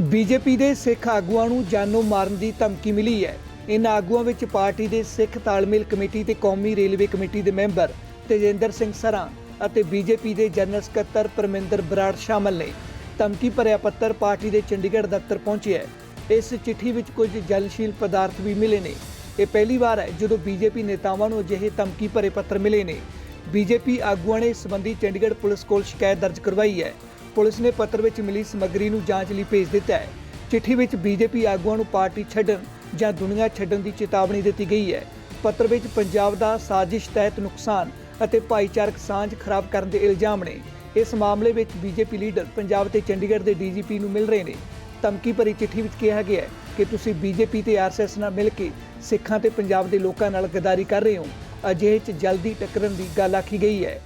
BJP ਦੇ ਸਿੱਖ ਆਗੂਆਂ ਨੂੰ ਜਾਨੋਂ ਮਾਰਨ ਦੀ ਧਮਕੀ ਮਿਲੀ ਹੈ। ਇਨ੍ਹਾਂ ਆਗੂਆਂ ਵਿੱਚ ਪਾਰਟੀ ਦੇ ਸਿੱਖ ਤਾਲਮੇਲ ਕਮੇਟੀ ਤੇ ਕੌਮੀ ਰੇਲਵੇ ਕਮੇਟੀ ਦੇ ਮੈਂਬਰ ਤੇਜਿੰਦਰ ਸਿੰਘ ਸਰਾਂ ਅਤੇ ਬੀਜੇਪੀ ਦੇ ਜਨਰਲ ਸਕੱਤਰ ਪਰਮਿੰਦਰ ਬਰਾੜ ਸ਼ਾਮਲ ਨੇ। ਧਮਕੀ ਭਰਿਆ ਪੱਤਰ ਪਾਰਟੀ ਦੇ ਚੰਡੀਗੜ੍ਹ ਦਫ਼ਤਰ ਪਹੁੰਚਿਆ ਹੈ। ਇਸ ਚਿੱਠੀ ਵਿੱਚ ਕੁਝ ਜਲਸ਼ੀਲ ਪਦਾਰਥ ਵੀ ਮਿਲੇ ਨੇ। ਇਹ ਪਹਿਲੀ ਵਾਰ ਹੈ ਜਦੋਂ ਬੀਜੇਪੀ ਨੇਤਾਵਾਂ ਨੂੰ ਅਜਿਹੇ ਧਮਕੀ ਭਰੇ ਪੱਤਰ ਮਿਲੇ ਨੇ। ਬੀਜੇਪੀ ਆਗੂਆਂ ਨੇ ਇਸ ਸੰਬੰਧੀ ਚੰਡੀਗੜ੍ਹ ਪੁਲਿਸ ਕੋਲ ਸ਼ਿਕਾਇਤ ਦਰਜ ਕਰਵਾਈ ਹੈ। ਪੁਲਿਸ ਨੇ ਪੱਤਰ ਵਿੱਚ ਮਿਲੀ ਸਮੱਗਰੀ ਨੂੰ ਜਾਂਚ ਲਈ ਭੇਜ ਦਿੱਤਾ ਹੈ। ਚਿੱਠੀ ਵਿੱਚ ਬੀਜੇਪੀ ਆਗੂਆਂ ਨੂੰ ਪਾਰਟੀ ਛੱਡਣ ਜਾਂ ਦੁਨੀਆ ਛੱਡਣ ਦੀ ਚੇਤਾਵਨੀ ਦਿੱਤੀ ਗਈ ਹੈ। ਪੱਤਰ ਵਿੱਚ ਪੰਜਾਬ ਦਾ ਸਾਜ਼ਿਸ਼ ਤਹਿਤ ਨੁਕਸਾਨ ਅਤੇ ਭਾਈਚਾਰਕ ਸਾਂਝ ਖਰਾਬ ਕਰਨ ਦੇ ਇਲਜ਼ਾਮ ਨੇ। ਇਸ ਮਾਮਲੇ ਵਿੱਚ ਬੀਜੇਪੀ ਲੀਡਰ ਪੰਜਾਬ ਤੇ ਚੰਡੀਗੜ੍ਹ ਦੇ ਡੀਜੀਪੀ ਨੂੰ ਮਿਲ ਰਹੇ ਨੇ। ਧਮਕੀ ਭਰੀ ਚਿੱਠੀ ਵਿੱਚ ਕਿਹਾ ਗਿਆ ਹੈ ਕਿ ਤੁਸੀਂ ਬੀਜੇਪੀ ਤੇ ਆਰਐਸਐਸ ਨਾਲ ਮਿਲ ਕੇ ਸਿੱਖਾਂ ਤੇ ਪੰਜਾਬ ਦੇ ਲੋਕਾਂ ਨਾਲ ਗਦਾਰੀ ਕਰ ਰਹੇ ਹੋ। ਅਜਿਹੇ 'ਚ ਜਲਦੀ ਟੱਕਰਨ ਦੀ ਗੱਲ ਆਖੀ ਗਈ ਹੈ।